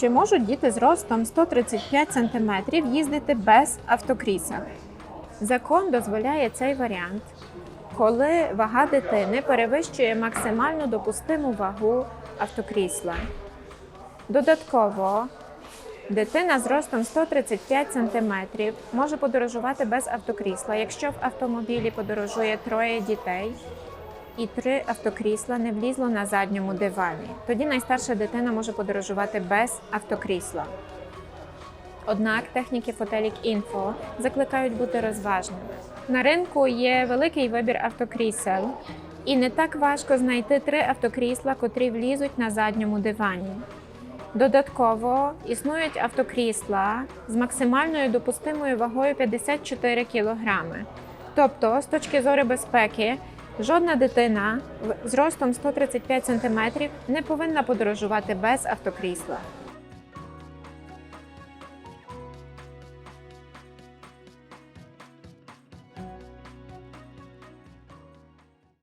Чи можуть діти з ростом 135 см їздити без автокрісел? Закон дозволяє цей варіант, коли вага дитини перевищує максимальну допустиму вагу автокрісла. Додатково, дитина з ростом 135 см може подорожувати без автокрісла, якщо в автомобілі подорожує троє дітей і три автокрісла не влізло на задньому дивані. Тоді найстарша дитина може подорожувати без автокрісла. Однак техніки Fotelic Info закликають бути розважними. На ринку є великий вибір автокрісел, і не так важко знайти три автокрісла, котрі влізуть на задньому дивані. Додатково існують автокрісла з максимальною допустимою вагою 54 кг. Тобто, з точки зору безпеки, жодна дитина зростом 135 см не повинна подорожувати без автокрісла.